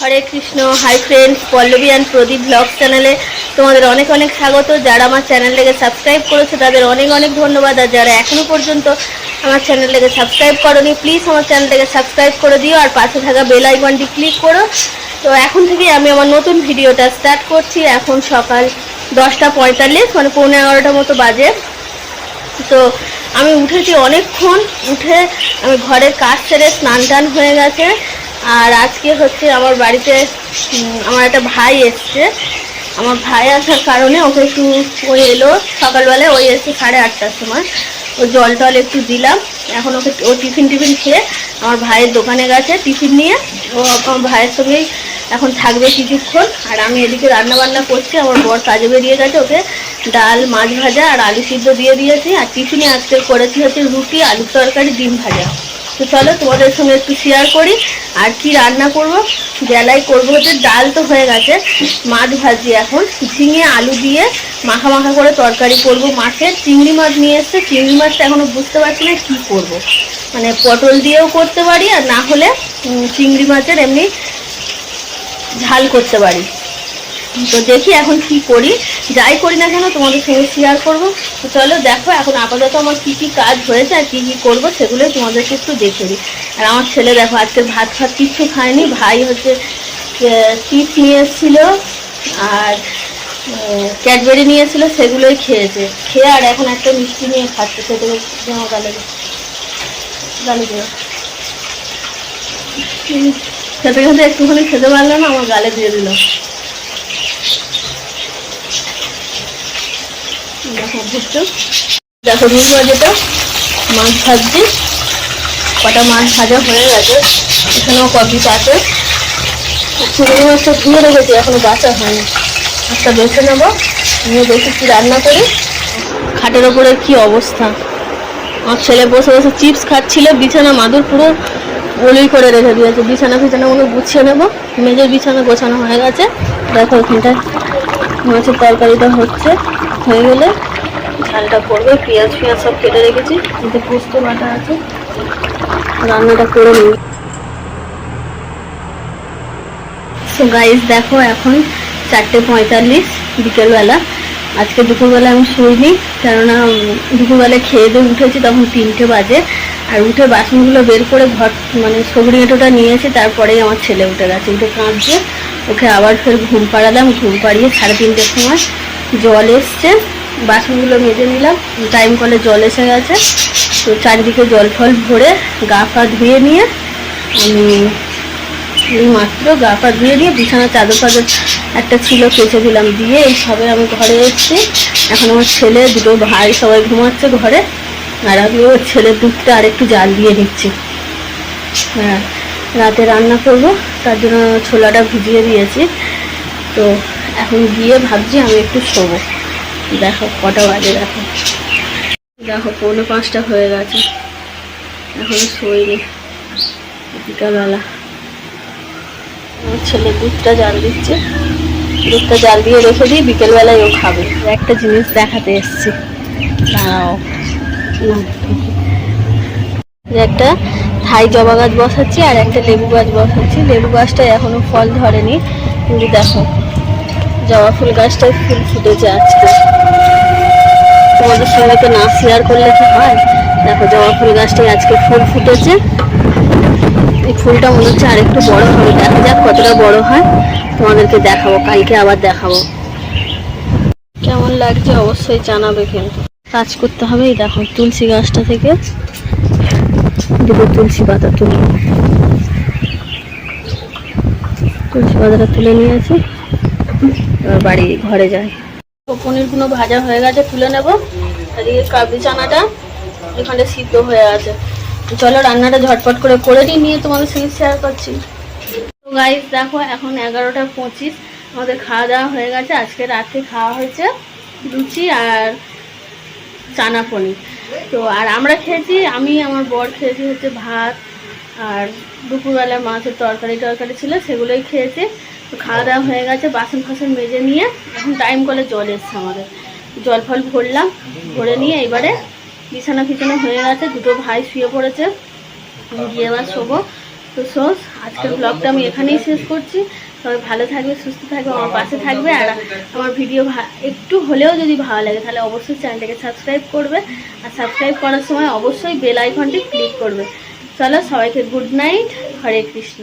Hare Krishna, hi friends Pallavi and Pradip blog চ্যানেলে তোমাদের অনেক অনেক স্বাগত। যারা আমার চ্যানেলটাকে সাবস্ক্রাইব করেছে, তাদের অনেক অনেক ধন্যবাদ। আর যারা এখনও পর্যন্ত আমার চ্যানেলটাকে সাবস্ক্রাইব করোনি, প্লিজ আমার চ্যানেলটাকে সাবস্ক্রাইব করে দিও। আর পাশে থাকা বেল আইকনটি ক্লিক করো। তো এখন থেকে আমি আমার নতুন ভিডিওটা স্টার্ট করছি। এখন সকাল দশটা পঁয়তাল্লিশ মানে পৌনে এগারোটা মতো বাজে। তো আমি উঠেছি অনেকক্ষণ, উঠে আমি ঘরের কাজ সেরে স্নান টান হয়ে গেছে। আর আজকে হচ্ছে আমার বাড়িতে আমার একটা ভাই এসছে। আমার ভাই আসার কারণে ওকে একটু ওই এলো, সকালবেলায় ওই এসছে সাড়ে আটটার সময়। ও জল টল একটু দিলাম। এখন ওকে ও টিফিন টিফিন খেয়ে আমার ভাইয়ের দোকানে গেছে টিফিন নিয়ে। ও আমার ভাইয়ের সঙ্গেই এখন থাকবে কিছুক্ষণ। আর আমি এদিকে রান্না বান্না করছি। আমার বর কাজে বেরিয়ে গেছে ওকে। ডাল, মাছ ভাজা আর আলু সিদ্ধ দিয়ে দিয়েছি। আর টিফিনে আজকে করেছি হচ্ছে রুটি, আলু তরকারি, ডিম ভাজা। তো চলো তোমাদের সঙ্গে একটু শেয়ার করি। আর কি রান্না করব? বেলায় করব হচ্ছে ডাল তো হয়ে গেছে। মাছ ভাজি এখন। ঝিঙে, আলু দিয়ে মাখা মাখা করে তরকারি করব মাছের। চিংড়ি মাছ নিয়ে এসছে। চিংড়ি মাছটা এখনও বুঝতে পারছি না কী করব। মানে পটল দিয়েও করতে পারি আর না হলে চিংড়ি মাছের এমনি ঝাল করতে পারি। তো দেখি এখন কি করি। যাই করি না কেন, তোমাদের সঙ্গে শেয়ার করব। তো চলো দেখো এখন আপাতত আমার কি কি কাজ হয়েছে আর কি কি করব, সেগুলোই তোমাদেরকে একটু দেখে দিই। আর আমার ছেলে দেখো, আজকে ভাত ফাত কিচ্ছু খায়নি। ভাই হচ্ছে চিপস নিয়ে এসেছিল আর ক্যাডবেরি নিয়ে এসেছিল, সেগুলোই খেয়েছে। খেয়ে আর এখন একটা মিষ্টি নিয়ে খাচ্ছে, সেটা জামা গালে গালে খেতে খেতে একটুখানি খেতে পারল না, আমার গালে দিয়ে দিল। দেখো ভুট্টো দেখো রুই ভাজাটা মাছ ভাজছি। কটা মাছ ভাজা হয়ে গেছে। এখানেও কপি আছে চিংড়ি মাছটা ধুয়ে রেখেছি, এখনও বাঁচা হয়নি। একটা বেছে নেব, নিয়ে দেখি কি রান্না করি। খাটের ওপরে কি অবস্থা। আমার ছেলে বসে বসে চিপস খাচ্ছিল, বিছানা মাদুর পুরো ওলই করে রেখে দিয়েছে। বিছানা ফিছানা ফিছানাগুলো গুছিয়ে নেব। মেজের বিছানা গোছানো হয়ে গেছে। দেখো এখানটায় মাছের তরকারিটা হচ্ছে। হয়ে গেলে ঝালটা করবে, পেঁয়াজ পেঁয়াজ সব কেটে রেখেছি। এতে পোস্ত বাটা আছে। রান্নাটা করে নিই। সো গাইস দেখো এখন চারটে পঁয়তাল্লিশ বিকেলবেলা। আজকে দুপুরবেলা আমি শুইনি, কেননা দুপুরবেলা খেয়ে দিয়ে উঠেছি, তখন তিনটে বাজে। আর উঠে বাসনগুলো বের করে ঘর মানে সবরি এঁটোটা নিয়েছি, তারপরেই আমার ছেলে উঠে গেছে। উঠে কাঁদছে, ওকে আবার ফের ঘুম পাড়ালাম, ঘুম পাড়িয়ে সাড়ে তিনটের সময় জল এসছে, বাসনগুলো মেজে নিলাম টাইম কলে জল এসে গেছে। তো চারিদিকে জল ফল ভরে গা পা ধুয়ে নিয়ে আমি এই মাত্র গা পা ধুয়ে দিয়ে বিছানা চাদর ফাদর একটা ছিল, কেচে দিলাম দিয়ে এই সবে আমি ঘরে এসেছি। এখন আমার ছেলে, দুটো ভাই সবাই ঘুমাচ্ছে ঘরে, আর আমি ওর ছেলের দুধটা আর একটু জাল দিয়ে নিচ্ছি। হ্যাঁ রাতে রান্না করব, তার জন্য ছোলাটা ভিজিয়ে দিয়েছি। তো এখন গিয়ে ভাবছি আমি একটু শোবো। দেখো, কটা বাজে দেখো। দেখো, পৌনে পাঁচটা হয়ে গেছে। এখন শোয়নি বিকালবেলা। আমার ছেলে দুধটা জাল দিচ্ছে। দুধটা জাল দিয়ে রেখে দিই, বিকেলবেলায় ও খাবে। একটা জিনিস দেখাতে এসছি। দাঁড়াও। একটা থাই জবা গাছ বসাচ্ছি আর একটা লেবু গাছ বসাচ্ছি। লেবু গাছটা এখনও ফল ধরেনি। কিন্তু দেখো জবা ফুল গাছটায় ফুল ফুটেছে আজকে। তোমাদের তো না শেয়ার করলে কি হয়? দেখো জবা ফুল গাছটায় আজকে ফুল ফুটেছে। এই ফুলটা মনে হচ্ছে আর একটু বড় হবে। দেখা যাক কতটা বড় হয়। তোমাদেরকে দেখাবো, কালকে আবার দেখাবো। কেমন লাগছে অবশ্যই জানাবে কিন্তু। কাজ করতে হবে এই দেখো, তুলসী গাছটা থেকে দুটো তুলসী পাতা তুলে তুলসী পাতাটা তুলে নিয়েছি বাড়ি ঘরে যাই। পনিরগুলো ভাজা হয়ে গেছে, তুলে নেব। এদিকে কাবলি চানাটা এখানে সিদ্ধ হয়ে আছে। চলো রান্নাটা ঝটপট করে করে নিই, নিয়ে তোমাদের সঙ্গে শেয়ার করছি। তো গাইস দেখো এখন এগারোটা পঁচিশ, আমাদের খাওয়া দাওয়া হয়ে গেছে। আজকে রাতে খাওয়া হয়েছে লুচি আর চানা পনির। তো আর আমরা খেয়েছি, আমি, আমার বর খেয়েছি হচ্ছে ভাত, আর দুপুরবেলা মাছের তরকারি টরকারি ছিল, সেগুলোই খেয়েছি। তো খাওয়া দাওয়া হয়ে গেছে, বাসন ফাসন মেজে নিয়ে এখন টাইম কলে জল এসছে আমাদের। জল ফল ভরলাম, ভরে নিয়ে এবারে বিছানা ফিছানা হয়ে গেছে, দুটো ভাই শুয়ে পড়েছে। গিয়ে এবার শোবো। তো সোস আজকের ব্লগটা আমি এখানেই শেষ করছি। সবাই ভালো থাকবে, সুস্থ থাকবে, আমার পাশে থাকবে। আর আমার ভিডিও একটু হলেও যদি ভালো লাগে, তাহলে অবশ্যই চ্যানেলটাকে সাবস্ক্রাইব করবে। আর সাবস্ক্রাইব করার সময় অবশ্যই বেল আইকনটি ক্লিক করবে। চলো, সবাইকে গুড নাইট হরে কৃষ্ণ।